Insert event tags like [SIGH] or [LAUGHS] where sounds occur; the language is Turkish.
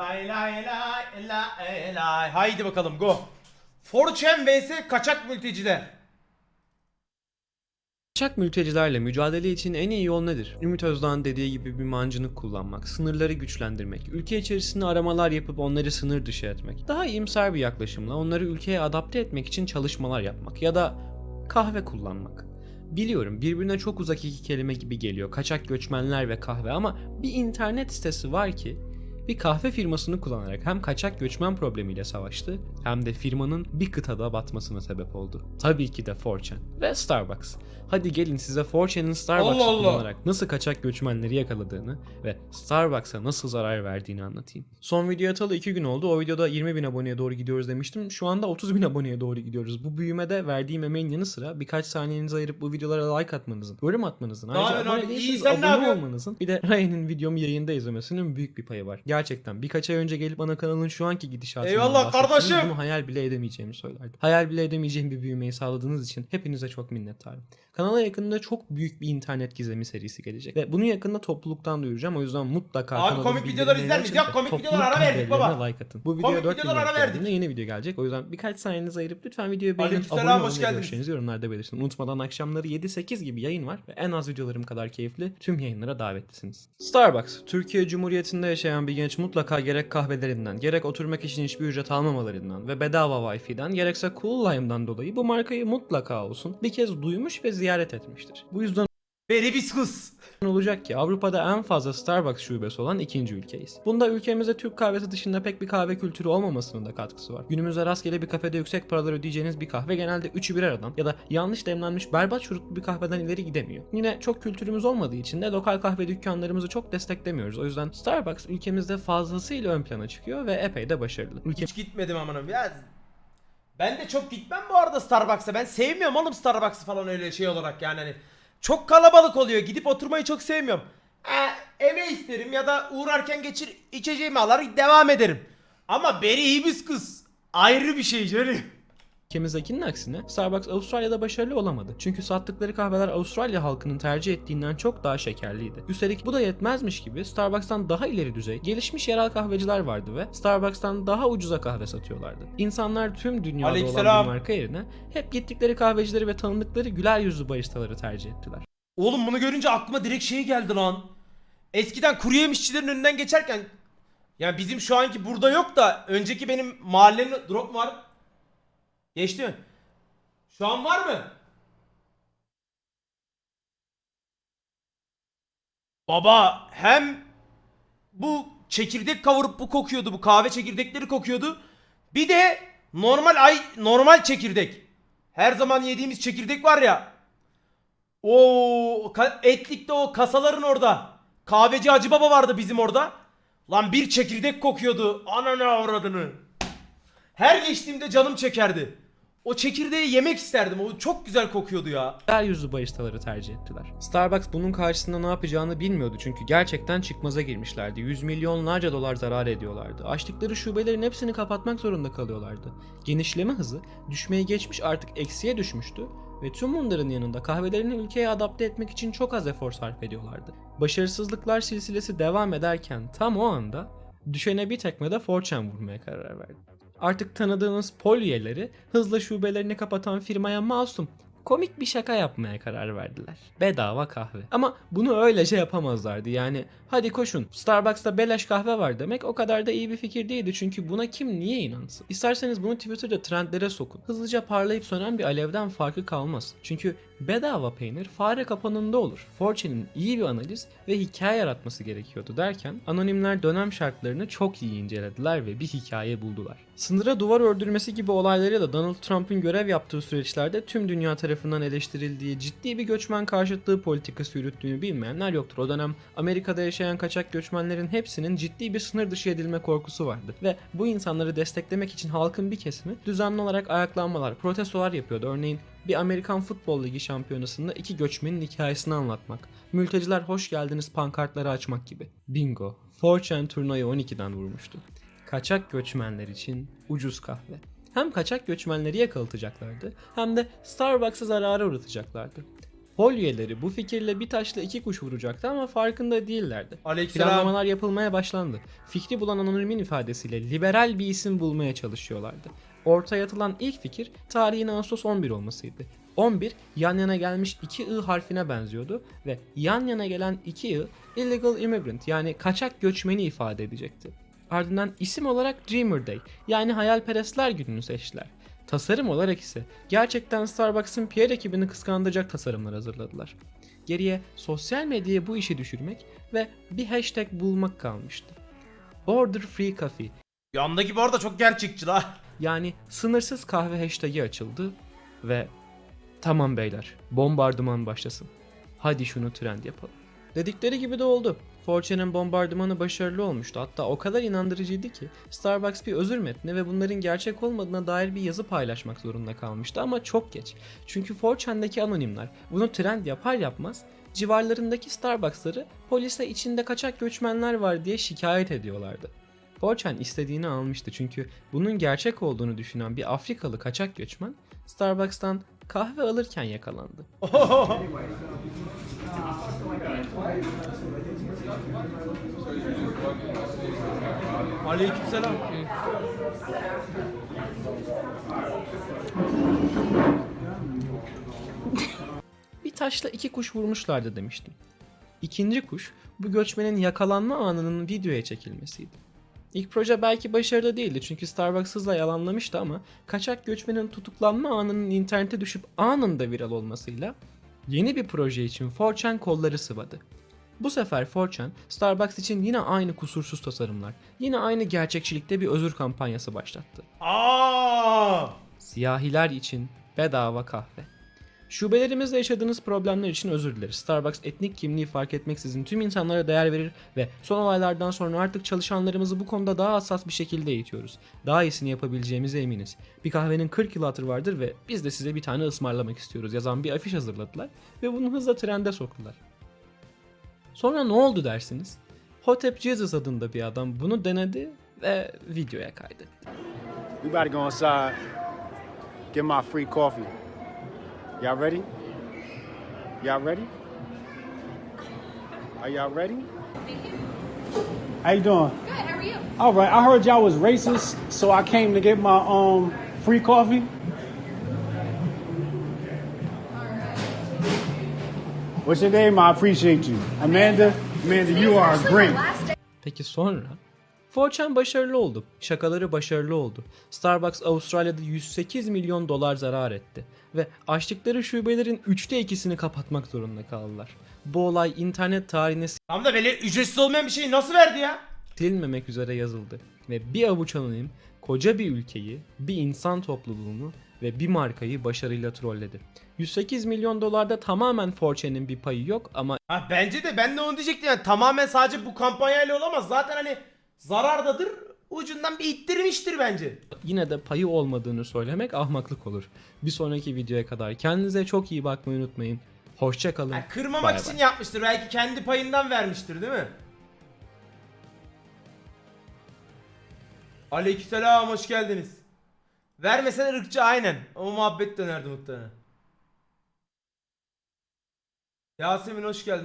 Lay lay lay lay lay. Haydi bakalım go. Fortune vs kaçak mülteciler. Kaçak mültecilerle mücadele için en iyi yol nedir? Ümit Özdağ'ın dediği gibi bir mancınık kullanmak, sınırları güçlendirmek, ülke içerisinde aramalar yapıp onları sınır dışı etmek. Daha iyimser bir yaklaşımla onları ülkeye adapte etmek için çalışmalar yapmak ya da kahve kullanmak. Biliyorum birbirine çok uzak iki kelime gibi geliyor kaçak göçmenler ve kahve ama bir internet sitesi var ki bir kahve firmasını kullanarak hem kaçak göçmen problemiyle savaştı hem de firmanın bir kıtada batmasına sebep oldu. Tabii ki de 4chan ve Starbucks. Hadi gelin size 4chan'ın Starbucks'ı Allah Allah. kullanarak nasıl kaçak göçmenleri yakaladığını ve Starbucks'a nasıl zarar verdiğini anlatayım. Son video atalı 2 gün oldu. O videoda 20 bin aboneye doğru gidiyoruz demiştim. Şu anda 30 bin aboneye doğru gidiyoruz. Bu büyümede verdiğim emeğin yanı sıra birkaç saniyenizi ayırıp bu videolara like atmanızın, yorum atmanızın, ayrıca yapıyorsun abone abi? İyi, değilseniz sen ne abone yapıyorsun? olmanızın bir de Ryan'ın videomu yayında izlemesinin büyük bir payı var. Gerçekten birkaç ay önce gelip ana kanalın şu anki gidişatından Eyvallah kardeşim. Bunu hayal bile edemeyeceğimi söylerdim. Hayal bile edemeyeceğim bir büyümeyi sağladığınız için hepinize çok minnettarım. Kanala yakında çok büyük bir internet gizemi serisi gelecek. Ve bunu yakında topluluktan duyuracağım. O yüzden mutlaka Abi komik videolar izler miyiz? Yok, komik videolar ara verdik baba. like atın. Bu Komik videoya 4 bin videolar ara verdik. yeni video gelecek. O yüzden birkaç saniyenizi ayırıp lütfen videoyu Aleykümselam, abone geldiniz. görüşlerinizi yorumlarda belirtin. Unutmadan akşamları 7-8 gibi yayın var ve en az videolarım kadar keyifli tüm yayınlara davetlisiniz. Starbucks, Türkiye Cumhuriyeti'nde yaşayan bir genç mutlaka gerek kahvelerinden, gerek oturmak için hiçbir ücret almamalarından ve bedava Wi-Fi'den, gerekse Cool Lime'dan dolayı bu markayı mutlaka olsun bir kez duymuş ve ziyaret etmiştir. Bu yüzden Ve hibiskus. olacak ki Avrupa'da en fazla Starbucks şubesi olan ikinci ülkeyiz. Bunda ülkemizde Türk kahvesi dışında pek bir kahve kültürü olmamasının da katkısı var. Günümüzde rastgele bir kafede yüksek paralar ödeyeceğiniz bir kahve genelde üçü bir aradan ya da yanlış demlenmiş berbat şuruplu bir kahveden ileri gidemiyor. Yine çok kültürümüz olmadığı için de lokal kahve dükkanlarımızı çok desteklemiyoruz. O yüzden Starbucks ülkemizde fazlasıyla ön plana çıkıyor ve epey de başarılı. Ülke Hiç gitmedim amına. Ya ben de çok gitmem bu arada Starbucks'a. Ben sevmiyorum oğlum Starbucks'ı falan öyle şey olarak yani hani. Çok kalabalık oluyor. Gidip oturmayı çok sevmiyorum. Ha, eve isterim ya da uğrarken geçir içeceğimi alır devam ederim. Ama beri hibiskus ayrı bir şey canım. Ülkemizdekinin aksine Starbucks Avustralya'da başarılı olamadı. Çünkü sattıkları kahveler Avustralya halkının tercih ettiğinden çok daha şekerliydi. Üstelik bu da yetmezmiş gibi Starbucks'tan daha ileri düzey gelişmiş yerel kahveciler vardı ve Starbucks'tan daha ucuza kahve satıyorlardı. İnsanlar tüm dünyada olan Aleykümselam. bir marka yerine hep gittikleri kahvecileri ve tanıdıkları güler yüzlü baristaları tercih ettiler. Oğlum bunu görünce aklıma direkt şey geldi lan. Eskiden kuru yemişçilerin önünden geçerken yani bizim şu anki burada yok da önceki benim mahallenin drop var. Geçti mi? Şu an var mı? Baba hem bu çekirdek kavurup bu kokuyordu. Bu kahve çekirdekleri kokuyordu. Bir de normal ay normal çekirdek. Her zaman yediğimiz çekirdek var ya. O etlikte o kasaların orada. Kahveci Hacı Baba vardı bizim orada. Lan bir çekirdek kokuyordu. Ananı avradını. Her geçtiğimde canım çekerdi. O çekirdeği yemek isterdim. O çok güzel kokuyordu ya. Güler yüzlü baristaları tercih ettiler. Starbucks bunun karşısında ne yapacağını bilmiyordu çünkü gerçekten çıkmaza girmişlerdi. Yüz milyonlarca dolar zarar ediyorlardı. Açtıkları şubelerin hepsini kapatmak zorunda kalıyorlardı. Genişleme hızı düşmeye geçmiş artık eksiye düşmüştü ve tüm bunların yanında kahvelerini ülkeye adapte etmek için çok az efor sarf ediyorlardı. Başarısızlıklar silsilesi devam ederken tam o anda düşene bir tekmede 4chan vurmaya karar verdi. Artık tanıdığınız pol üyeleri hızla şubelerini kapatan firmaya masum komik bir şaka yapmaya karar verdiler. Bedava kahve. Ama bunu öylece yapamazlardı. Yani hadi koşun Starbucks'ta beleş kahve var demek o kadar da iyi bir fikir değildi. Çünkü buna kim niye inansın? İsterseniz bunu Twitter'da trendlere sokun. Hızlıca parlayıp sönen bir alevden farkı kalmaz. Çünkü bedava peynir fare kapanında olur. Fortune'in iyi bir analiz ve hikaye yaratması gerekiyordu derken anonimler dönem şartlarını çok iyi incelediler ve bir hikaye buldular. Sınıra duvar ördürmesi gibi olaylarıyla Donald Trump'ın görev yaptığı süreçlerde tüm dünya tarafından eleştirildiği ciddi bir göçmen karşıtlığı politikası yürüttüğünü bilmeyenler yoktur. O dönem Amerika'da yaşayan kaçak göçmenlerin hepsinin ciddi bir sınır dışı edilme korkusu vardı. Ve bu insanları desteklemek için halkın bir kesimi düzenli olarak ayaklanmalar, protestolar yapıyordu. Örneğin bir Amerikan Futbol Ligi şampiyonasında iki göçmenin hikayesini anlatmak, mülteciler hoş geldiniz pankartları açmak gibi. Bingo, 4chan turnayı 12'den vurmuştu. Kaçak göçmenler için ucuz kahve. Hem kaçak göçmenleri yakalatacaklardı hem de Starbucks'a zarara uğratacaklardı. Hol üyeleri bu fikirle bir taşla iki kuş vuracaktı ama farkında değillerdi. Aleykümselam. Planlamalar yapılmaya başlandı. Fikri bulan anonimin ifadesiyle liberal bir isim bulmaya çalışıyorlardı. Ortaya atılan ilk fikir tarihin Ağustos 11 olmasıydı. 11 yan yana gelmiş iki I harfine benziyordu ve yan yana gelen iki I illegal immigrant yani kaçak göçmeni ifade edecekti. Ardından isim olarak Dreamer Day yani hayalperestler gününü seçtiler. Tasarım olarak ise gerçekten Starbucks'ın PR ekibini kıskandıracak tasarımlar hazırladılar. Geriye sosyal medyaya bu işi düşürmek ve bir hashtag bulmak kalmıştı. Order Free Coffee Yandaki bu arada çok gerçekçi la. yani sınırsız kahve hashtag'i açıldı ve tamam beyler bombardıman başlasın. Hadi şunu trend yapalım. Dedikleri gibi de oldu. Fortune'ın bombardımanı başarılı olmuştu. Hatta o kadar inandırıcıydı ki Starbucks bir özür metni ve bunların gerçek olmadığına dair bir yazı paylaşmak zorunda kalmıştı ama çok geç. Çünkü Fortune'daki anonimler bunu trend yapar yapmaz civarlarındaki Starbucks'ları polise içinde kaçak göçmenler var diye şikayet ediyorlardı. Fortune istediğini almıştı çünkü bunun gerçek olduğunu düşünen bir Afrikalı kaçak göçmen Starbucks'tan kahve alırken yakalandı. [LAUGHS] Aleykümselam. Bir taşla iki kuş vurmuşlardı demiştim. İkinci kuş bu göçmenin yakalanma anının videoya çekilmesiydi. İlk proje belki başarılı değildi çünkü Starbucks hızla yalanlamıştı ama kaçak göçmenin tutuklanma anının internete düşüp anında viral olmasıyla yeni bir proje için 4chan kolları sıvadı. Bu sefer 4chan Starbucks için yine aynı kusursuz tasarımlar, yine aynı gerçekçilikte bir özür kampanyası başlattı. Aa! Siyahiler için bedava kahve. Şubelerimizde yaşadığınız problemler için özür dileriz. Starbucks etnik kimliği fark etmeksizin tüm insanlara değer verir ve son olaylardan sonra artık çalışanlarımızı bu konuda daha hassas bir şekilde eğitiyoruz. Daha iyisini yapabileceğimize eminiz. Bir kahvenin 40 yıl hatırı vardır ve biz de size bir tane ısmarlamak istiyoruz yazan bir afiş hazırladılar ve bunu hızla trende soktular. Sonra ne oldu dersiniz? Hotep Jesus adında bir adam bunu denedi ve videoya kaydetti. We to go inside, get my free coffee. Y'all ready? Y'all ready? Are y'all ready? How you doing? Good. How are you? All right. I heard y'all was racist, so I came to get my um free coffee. What's your name? I appreciate you, Amanda. Amanda, you are a great. Last day. Peki sonra? 4chan başarılı oldu. Şakaları başarılı oldu. Starbucks Avustralya'da 108 milyon dolar zarar etti. Ve açtıkları şubelerin üçte ikisini kapatmak zorunda kaldılar. Bu olay internet tarihine Tam da böyle ücretsiz olmayan bir şeyi nasıl verdi ya? silinmemek üzere yazıldı. Ve bir avuç anonim koca bir ülkeyi, bir insan topluluğunu ve bir markayı başarıyla trolledi. 108 milyon dolarda tamamen 4chan'in bir payı yok ama Ha bence de ben de onu diyecektim yani tamamen sadece bu kampanyayla olamaz. Zaten hani zarardadır. Ucundan bir ittirmiştir bence. yine de payı olmadığını söylemek ahmaklık olur. Bir sonraki videoya kadar kendinize çok iyi bakmayı unutmayın. Hoşça kalın. Yani kırmamak Bay için bay. yapmıştır. Belki kendi payından vermiştir değil mi? Aleykümselam hoş geldiniz. Vermesen ırkçı aynen. O muhabbet dönerdi muhtemelen. Yasemin hoş geldin.